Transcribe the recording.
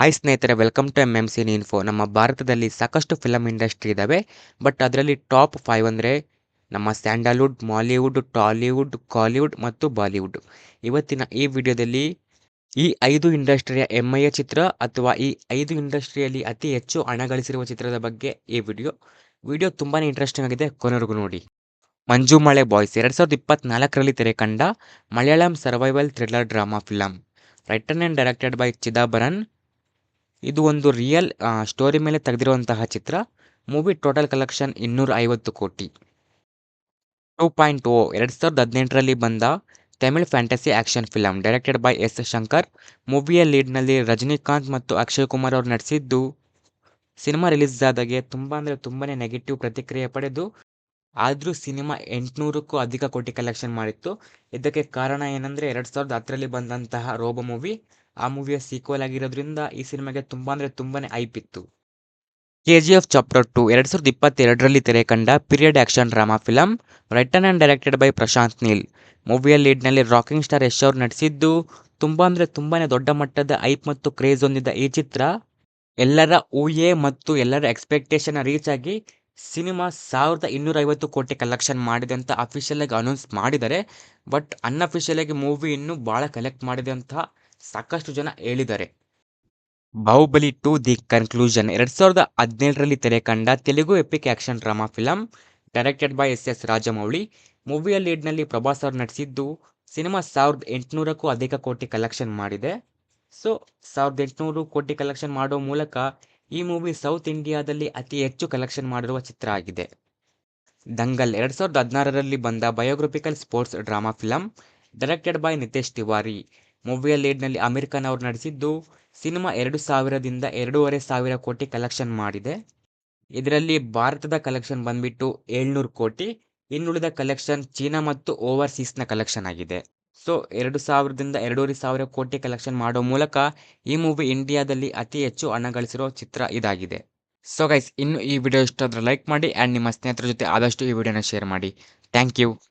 Hi ಸ್ನೇಹಿತರೆ welcome to M M C info ನಮ್ಮ ಭಾರತದಲ್ಲಿ ಸಾಕಷ್ಟು ಫಿಲಮ್ ಇಂಡಸ್ಟ್ರಿ ಇದ್ದಾವೆ ಬಟ್ ಅದರಲ್ಲಿ ಟಾಪ್ ಫೈವ್ ಅಂದರೆ ನಮ್ಮ ಸ್ಯಾಂಡಲ್ವುಡ್ ಮಾಲಿವುಡ್ ಟಾಲಿವುಡ್ ಕಾಲಿವುಡ್ ಮತ್ತು ಬಾಲಿವುಡ್ ಇವತ್ತಿನ ಈ ವಿಡಿಯೋದಲ್ಲಿ ಈ ಐದು ಇಂಡಸ್ಟ್ರಿಯ ಹೆಮ್ಮೆಯ ಚಿತ್ರ ಅಥವಾ ಈ ಐದು ಇಂಡಸ್ಟ್ರಿಯಲ್ಲಿ ಅತಿ ಹೆಚ್ಚು ಹಣ ಗಳಿಸಿರುವ ಚಿತ್ರದ ಬಗ್ಗೆ ಈ ವಿಡಿಯೋ. ವಿಡಿಯೋ ತುಂಬಾ ಇಂಟ್ರೆಸ್ಟಿಂಗ್ ಆಗಿದೆ. ಕೊನೆವರೆಗೂ ನೋಡಿ. ಮಂಜು ಮಳೆ ಬಾಯ್ಸ್ ಎರಡು ಸಾವಿರದ ಇಪ್ಪತ್ನಾಲ್ಕರಲ್ಲಿ ತೆರೆ ಕಂಡ Malayalam survival thriller drama film written and directed by Chidambaram ಇದು ಒಂದು ರಿಯಲ್ ಸ್ಟೋರಿ ಮೇಲೆ ತೆಗೆದಿರುವಂತಹ ಚಿತ್ರ. ಮೂವಿ ಟೋಟಲ್ ಕಲೆಕ್ಷನ್ ಇನ್ನೂರ ಐವತ್ತು ಕೋಟಿ. ಟೂ ಪಾಯಿಂಟ್ ಓ ಎರಡು ಸಾವಿರದ ಹದಿನೆಂಟರಲ್ಲಿ ಬಂದ Tamil fantasy action film directed by S. Shankar. ಮೂವಿಯ ಲೀಡ್ನಲ್ಲಿ ರಜನಿಕಾಂತ್ ಮತ್ತು ಅಕ್ಷಯ್ ಕುಮಾರ್ ಅವರು ನಟಿಸಿದ್ದು ಸಿನಿಮಾ ರಿಲೀಸ್ ಆದಾಗೆ ತುಂಬ ಅಂದರೆ ತುಂಬಾ ನೆಗೆಟಿವ್ ಪ್ರತಿಕ್ರಿಯೆ ಪಡೆದು, ಆದರೂ ಸಿನಿಮಾ ಎಂಟುನೂರಕ್ಕೂ ಅಧಿಕ ಕೋಟಿ ಕಲೆಕ್ಷನ್ ಮಾಡಿತ್ತು. ಇದಕ್ಕೆ ಕಾರಣ ಏನಂದರೆ ಎರಡು ಸಾವಿರದ ಹತ್ತರಲ್ಲಿ ಬಂದಂತಹ ರೋಬೋ ಮೂವಿ ಆ ಮೂವಿಯ ಸೀಕ್ವಲ್ ಆಗಿರೋದ್ರಿಂದ ಈ ಸಿನಿಮಾಗೆ ತುಂಬ ಅಂದರೆ ತುಂಬಾ ಐಪ್ ಇತ್ತು. K G F chapter two ಎರಡು ಸಾವಿರದ ಇಪ್ಪತ್ತೆರಡರಲ್ಲಿ ತೆರೆ ಕಂಡ period action drama film written and directed by Prashanth Neel ಮೂವಿಯ ಲೀಡ್ನಲ್ಲಿ ರಾಕಿಂಗ್ ಸ್ಟಾರ್ ಯಶ್ ಅವರು ನಟಿಸಿದ್ದು ತುಂಬ ಅಂದರೆ ತುಂಬಾ ದೊಡ್ಡ ಮಟ್ಟದ ಐಪ್ ಮತ್ತು ಕ್ರೇಜ್ ಹೊಂದಿದ್ದ ಈ ಚಿತ್ರ. ಎಲ್ಲರ ಊಹೆ ಮತ್ತು ಎಲ್ಲರ ಎಕ್ಸ್ಪೆಕ್ಟೇಷನ್ ರೀಚ್ ಆಗಿ ಸಿನಿಮಾ ಸಾವಿರದ ಇನ್ನೂರ ಐವತ್ತು ಕೋಟಿ ಕಲೆಕ್ಷನ್ ಮಾಡಿದೆ ಅಂತ ಅಫಿಷಿಯಲ್ ಆಗಿ ಅನೌನ್ಸ್ ಮಾಡಿದ್ದಾರೆ ಬಟ್ ಅನ್ಅಫಿಷಿಯಲ್ ಆಗಿ ಮೂವಿ ಇನ್ನೂ ಭಾಳ ಕಲೆಕ್ಟ್ ಮಾಡಿದೆ ಅಂತ ಸಾಕಷ್ಟು ಜನ ಹೇಳಿದ್ದಾರೆ. ಬಾಹುಬಲಿ ಟು ದಿ ಕನ್ಕ್ಲೂಷನ್ ಎರಡು ಸಾವಿರದ ಹದಿನೇಳರಲ್ಲಿ ತೆರೆ ಕಂಡ Telugu epic action drama film directed by S S Rajamouli, ಮೂವಿಯ ಲೀಡ್ನಲ್ಲಿ ಪ್ರಭಾಸ್ ಅವರು ನಟಿಸಿದ್ದು ಸಿನಿಮಾ ಸಾವಿರದ ಎಂಟುನೂರಕ್ಕೂ ಅಧಿಕ ಕೋಟಿ ಕಲೆಕ್ಷನ್ ಮಾಡಿದೆ. ಸೊ, ಸಾವಿರದ ಎಂಟುನೂರು ಕೋಟಿ ಕಲೆಕ್ಷನ್ ಮಾಡೋ ಮೂಲಕ ಈ ಮೂವಿ ಸೌತ್ ಇಂಡಿಯಾದಲ್ಲಿ ಅತಿ ಹೆಚ್ಚು ಕಲೆಕ್ಷನ್ ಮಾಡಿರುವ ಚಿತ್ರ ಆಗಿದೆ. ದಂಗಲ್ ಎರಡು ಸಾವಿರದ ಹದಿನಾರರಲ್ಲಿ ಬಂದ biographical sports drama film directed by Nitesh Tiwari ಮೂವಿಯ ಲೀಡ್ನಲ್ಲಿ ಅಮೀರ್ ಖಾನ್ ಅವರು ನಟಿಸಿದ್ದು, ಸಿನಿಮಾ ಎರಡು ಸಾವಿರದಿಂದ ಎರಡೂವರೆ ಸಾವಿರ ಕೋಟಿ ಕಲೆಕ್ಷನ್ ಮಾಡಿದೆ. ಇದರಲ್ಲಿ ಭಾರತದ ಕಲೆಕ್ಷನ್ ಬಂದ್ಬಿಟ್ಟು ಏಳ್ನೂರು ಕೋಟಿ, ಇನ್ನುಳಿದ ಕಲೆಕ್ಷನ್ ಚೀನಾ ಮತ್ತು ಓವರ್ಸೀಸ್ನ ಕಲೆಕ್ಷನ್ ಆಗಿದೆ. ಸೊ, ಎರಡು ಸಾವಿರದಿಂದ ಎರಡೂವರೆ ಸಾವಿರ ಕೋಟಿ ಕಲೆಕ್ಷನ್ ಮಾಡೋ ಮೂಲಕ ಈ ಮೂವಿ ಇಂಡಿಯಾದಲ್ಲಿ ಅತಿ ಹೆಚ್ಚು ಹಣ ಗಳಿಸಿರೋ ಚಿತ್ರ ಇದಾಗಿದೆ. ಸೊ ಗೈಸ್ ಇನ್ನು ಈ ವಿಡಿಯೋ ಇಷ್ಟ ಆದರೆ ಲೈಕ್ ಮಾಡಿ, ಆ್ಯಂಡ್ ನಿಮ್ಮ ಸ್ನೇಹಿತರ ಜೊತೆ ಆದಷ್ಟು ಈ ವಿಡಿಯೋನ ಶೇರ್ ಮಾಡಿ. Thank you.